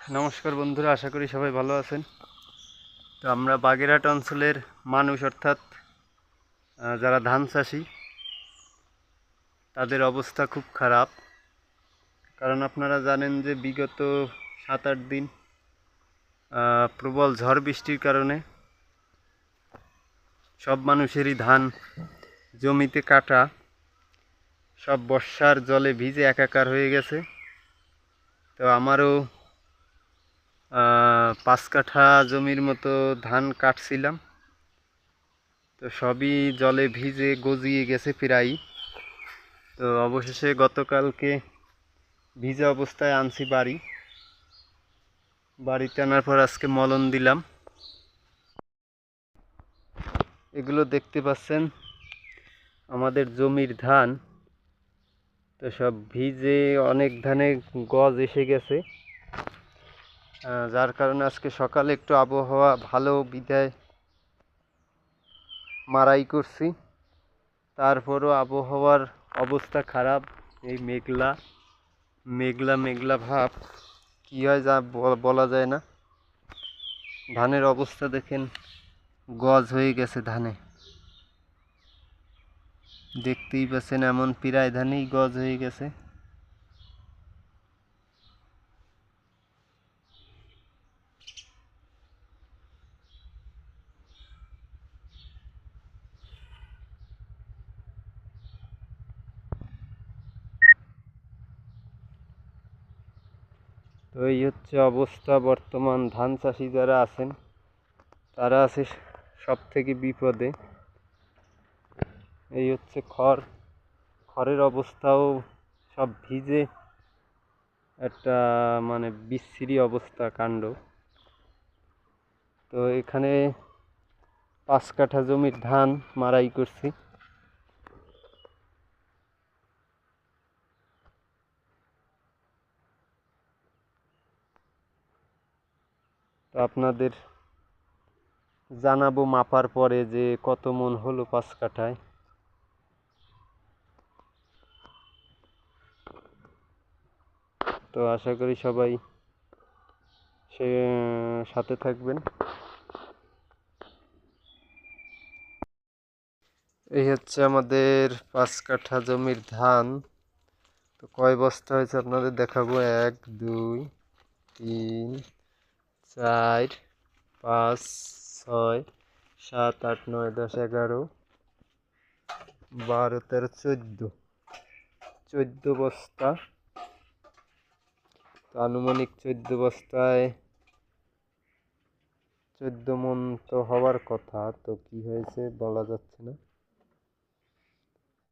নমস্কার বন্ধুরা, আশা করি সবাই ভালো আছেন। তো আমরা বাগেরহাট অঞ্চলের মানুষ অর্থাৎ যারা ধান চাষি, তাদের অবস্থা খুব খারাপ। কারণ আপনারা জানেন যে বিগত সাত আট দিন প্রবল ঝড় বৃষ্টির কারণে সব মানুষেরই ধান জমিতে কাটা, সব বর্ষার জলে ভিজে একাকার হয়ে গেছে। তো আমারও পাঁচ কাঠা জমির মতো ধান কাটছিলাম। তো সবই জলে ভিজে গজিয়ে গেছে প্রায় তো অবশেষে গতকালকে ভিজা অবস্থায় আনছি বাড়ি। বাড়িতে আনার পর আজকে মলন দিলাম। এগুলো দেখতে পাচ্ছেন, আমাদের জমির ধান। তো সব ভিজে অনেক ধানে গজ এসে গেছে। যার কারণে আজকে সকালে একটু আবহাওয়া ভালো বিদায় মারাই করছি। তারপরও আবহাওয়ার অবস্থা খারাপ, এই মেঘলা মেঘলা মেঘলা ভাব। কী হয় যা বলা যায় না। ধানের অবস্থা দেখেন, গজ হয়ে গেছে ধানে। দেখতেই পাচ্ছেন এমন প্রায় ধানেই গজ হয়ে গেছে। তো এই হচ্ছে অবস্থা বর্তমান ধান চাষি যারা আছেন, তারা আছে সব থেকে বিপদে। এই হচ্ছে খড়। খড়ের অবস্থাও সব ভিজে একটা মানে বিশ্রী অবস্থা, কাণ্ড। তো এখানে পাঁচ কাঠা জমির ধান মারাই করছি। তো আপনাদের জানাব মাপার পরে যে কত মন হলো পাঁচ কাঠায়। তো আশা করি সবাই সে সাথে থাকবেন। এই হচ্ছে আমাদের পাঁচ কাঠা জমির ধান। তো কয় বস্তা হয়েছে আপনাদের দেখাবো? এক, দুই, তিন চার, পাঁচ, ছয়, সাত, আট, নয়, দশ, এগারো, বারো, তেরো, চোদ্দ। চোদ্দ বস্তা। তো আনুমানিক চোদ্দ বস্তায় চোদ্দ মন তো হওয়ার কথা, তো কি হয়েছে বলা যাচ্ছে না।